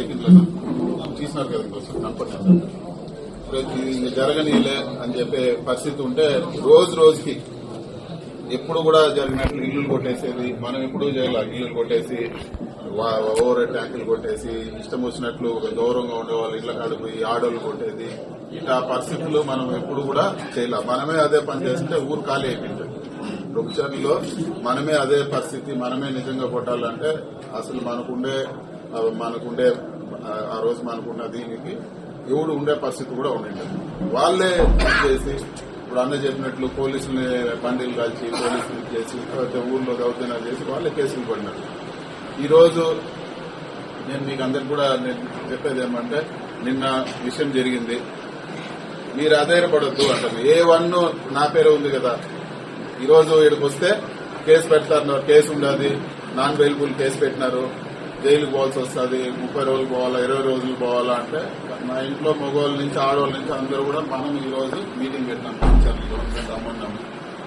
మైకింగ్లో తీసినారు కదా ఇంకోసారి కనపడినారు జరగనీలే అని చెప్పే పరిస్థితి ఉంటే రోజు రోజుకి ఎప్పుడు కూడా జరిగినట్లు ఇల్లు కొట్టేసేది మనం ఎప్పుడు చేయాలి ఇల్లు కొట్టేసి ఓవర్ ట్యాంకులు కొట్టేసి ఇష్టం వచ్చినట్లు ఒక గౌరవంగా ఉండేవాళ్ళు ఇళ్ళ కాడిపోయి ఆడోళ్ళు కొట్టేది. ఇట్లా పరిస్థితులు మనం ఎప్పుడు కూడా చేయలేం. మనమే అదే పని చేస్తుంటే ఊరు ఖాళీ అయిపోయింది. ప్రొఫెషన్లో మనమే అదే పరిస్థితి మనమే నిజంగా కొట్టాలంటే అసలు మనకుండే మనకుండే ఆ, రోజు మనకున్న దీనికి ఎవడు ఉండే పరిస్థితి కూడా ఉండండి వాళ్ళే చేసి ఇప్పుడు అన్న చెప్పినట్లు పోలీసుల్ని బండిలు కాల్చి పోలీసులు చేసి తర్వాత ఊర్లో దౌర్జన్యాలు చేసి వాళ్ళే కేసులు పడినారు. ఈరోజు నేను మీకు అందరికి కూడా నేను చెప్పేది ఏమంటే నిన్న విషయం జరిగింది. మీరు అధైర్యపడద్దు అంటారు. ఏ వన్ నా పేరు ఉంది కదా. ఈరోజు రోజు ఇక్కడికి వస్తే కేసు పెడతారు కేసు ఉండదు నాన్ అవైలబుల్ కేసు పెట్టినారు. జైలుకి పోవాల్సి వస్తుంది ముప్పై రోజులు పోవాలా ఇరవై రోజులు పోవాలా అంటే మా ఇంట్లో మగవాళ్ళ నుంచి ఆడవాళ్ళ నుంచి అందరూ కూడా మనం ఈ రోజు మీటింగ్ పెట్టినాం పంచాయతీలో మేము రమ్మన్నాము.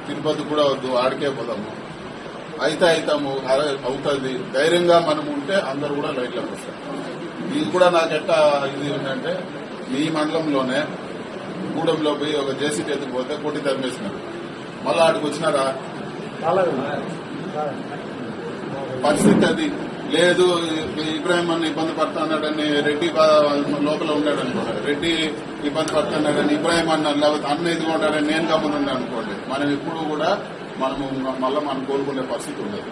తిరుపతి కూడా వద్దు ఆడికే పోదాము. అయితే అవుతాము అవుతుంది. ధైర్యంగా మనం ఉంటే అందరూ కూడా లైట్లోకి వస్తారు. ఇది కూడా నాకెట్ట ఇది ఏంటంటే మీ మండలంలోనే గూడెంలో పోయి ఒక జేసీబీ ఎత్తుకుపోతే కొట్టి తరిమేసినారు మళ్ళీ ఆడికి వచ్చినారా? పరిస్థితి అది. లేదు ఇబ్రాహిం అన్న ఇబ్బంది పడుతున్నాడని రెడ్డి లోపల ఉన్నాడు అనుకోండి రెడ్డి ఇబ్బంది పడుతున్నాడని ఇబ్రాహిం అన్న లేకపోతే అన్న ఇదిగా ఉంటాడని నేను గమనుండే అనుకోండి. మనం ఎప్పుడు కూడా మనము మళ్ళీ మనం కోలుకునే పరిస్థితి ఉండదు.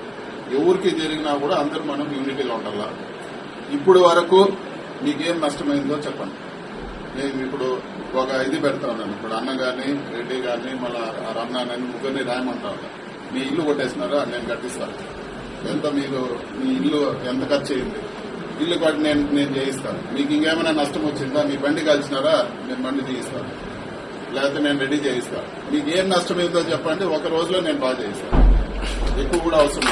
ఎవరికి జరిగినా కూడా అందరూ మనం యూనిటీగా ఉండాలా? ఇప్పుడు వరకు మీకేం నష్టమైందో చెప్పండి. నేను ఇప్పుడు ఒక ఇది పెడతా ఉన్నాను ఇప్పుడు అన్న గాని రెడ్డి గాని మళ్ళీ రమణ అని ముగ్గురిని రాయమంటా మీ ఇల్లు కొట్టేసినారా? నేను కట్టిస్తాను. ఎంత మీరు మీ ఇల్లు ఎంత ఖర్చు అయింది ఇల్లు కట్టి నేను నేను చేయిస్తాను. మీకు ఇంకేమైనా నష్టం వచ్చిందా? మీ బండి కలిసినారా నేను బండి చేయిస్తాను లేకపోతే నేను రెడీ చేయిస్తాను. మీకు ఏం నష్టం అయిందో చెప్పండి. ఒక రోజులో నేను బాగా చేయిస్తాను. ఎక్కువ కూడా అవసరం.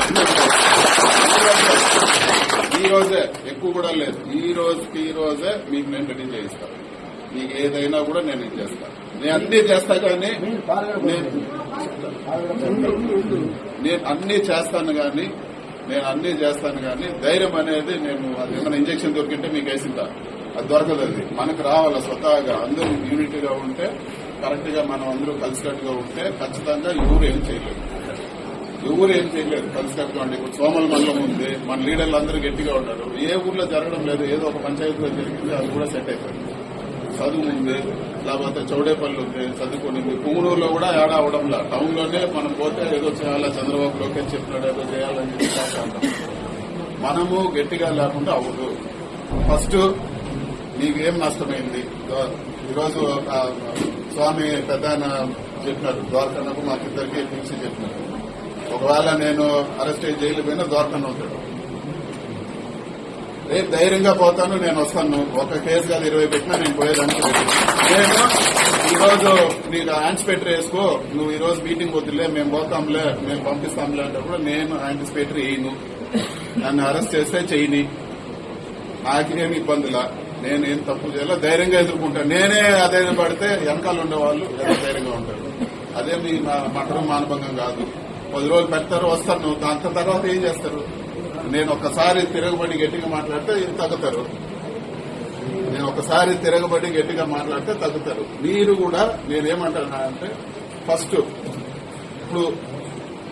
ఈ రోజే. ఎక్కువ కూడా లేదు. ఈ రోజుకి ఈ రోజే మీకు నేను రెడీ చేయిస్తాను. మీకు ఏదైనా కూడా నేను ఇది చేస్తాను నేను అన్ని చేస్తా కానీ నేను అన్ని చేస్తాను కానీ నేను అన్ని చేస్తాను కానీ ధైర్యం అనేది నేను అది ఏమైనా ఇంజక్షన్ దొరికింటే మీకు వేసిందా అది దొరకదు అది మనకు రావాలా స్వతహాగా. అందరూ యూనిటీగా ఉంటే కరెక్ట్గా మనం అందరూ కలిసికట్టుగా ఉంటే ఖచ్చితంగా ఎవరు ఏం చేయలేదు. ఎవరు ఏం చేయలేదు కలిసికట్టుగా ఉండి ఇప్పుడు సోమల మండలం ఉంది. మన లీడర్లు అందరూ గట్టిగా ఉంటారు. ఏ ఊర్లో జరగడం లేదు. ఏదో ఒక పంచాయతీలో జరిగింది అది కూడా సెట్ అయిపోయింది. చదువు ఉంది లేకపోతే చౌడేపల్లి ఉంది చదువుకునింది పుంగనూరులో కూడా ఏడా అవడంలా టౌన్లోనే మనం పోతే ఏదో చేయాలా చంద్రబాబు లోకేష్ చెప్పినాడు ఏదో చేయాలని చెప్పి మనము గట్టిగా లేకుండా అవ్వదు. ఫస్ట్ నీకు ఏం నష్టమైంది ఈరోజు స్వామి పెద్ద చెప్పినారు ద్వారకన్నకు మాకిద్దరికి పిలిచి చెప్పినారు ఒకవేళ నేను అరెస్ట్ అయ్యి జైలు పోయినా ద్వారకన్న ఉంటాడు. రేపు ధైర్యంగా పోతాను నేను వస్తాను. ఒక కేసు కాదు ఇరవై పెట్టినా నేను పోయేదానికి రెడీ. నేను నీకు యాంటిసిపేటరీ వేసుకో నువ్వు ఈరోజు మీటింగ్ వద్దులే మేము పోతాంలే మేము పంపిస్తాంలే అంటే నేను యాంటిసిపేటరీ వేయను. నన్ను అరెస్ట్ చేస్తే చేయని నాకేమి ఇబ్బందిలా? నేను ఏం తప్పు చేయాలో ధైర్యంగా ఎదుర్కొంటాను నేనే అధైర్యం పడితే వెనకాల ఉండేవాళ్ళు ఎంత ధైర్యంగా ఉంటారు? అదే మీ మా- మటరం మానభంగం కాదు. పది రోజులు పెడతారు వస్తారు. దాని తర్వాత ఏం చేస్తారు? నేను ఒకసారి తిరగబడి గట్టిగా మాట్లాడితే తగ్గుతారు. నేను ఒకసారి తిరగబడి గట్టిగా మాట్లాడితే తగ్గుతారు. మీరు కూడా నేనేమంటానంటే అంటే ఫస్ట్ ఇప్పుడు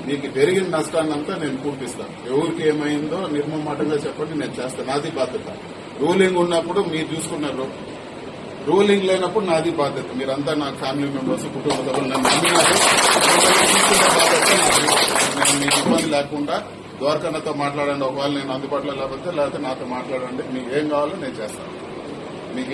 మీకు జరిగిన నష్టాన్నంతా నేను పూర్తిస్తాను. ఎవరికి ఏమైందో నిర్మమాటంగా చెప్పండి నేను చేస్తాను నాది బాధ్యత. రూలింగ్ ఉన్నప్పుడు మీరు చూసుకున్నారు. రూలింగ్ లేనప్పుడు నాది బాధ్యత. మీరంతా నా ఫ్యామిలీ మెంబర్స్ కుటుంబ సభ్యులు నన్ను నమ్మినారు బాధ్యత నేను మీకు ఇబ్బంది లేకుండా ద్వారకన్నతో మాట్లాడండి ఒకవేళ నేను అందుబాటులో లేకపోతే లేకపోతే నాతో మాట్లాడండి. మీకు ఏం కావాలో నేను చేస్తాను. మీకు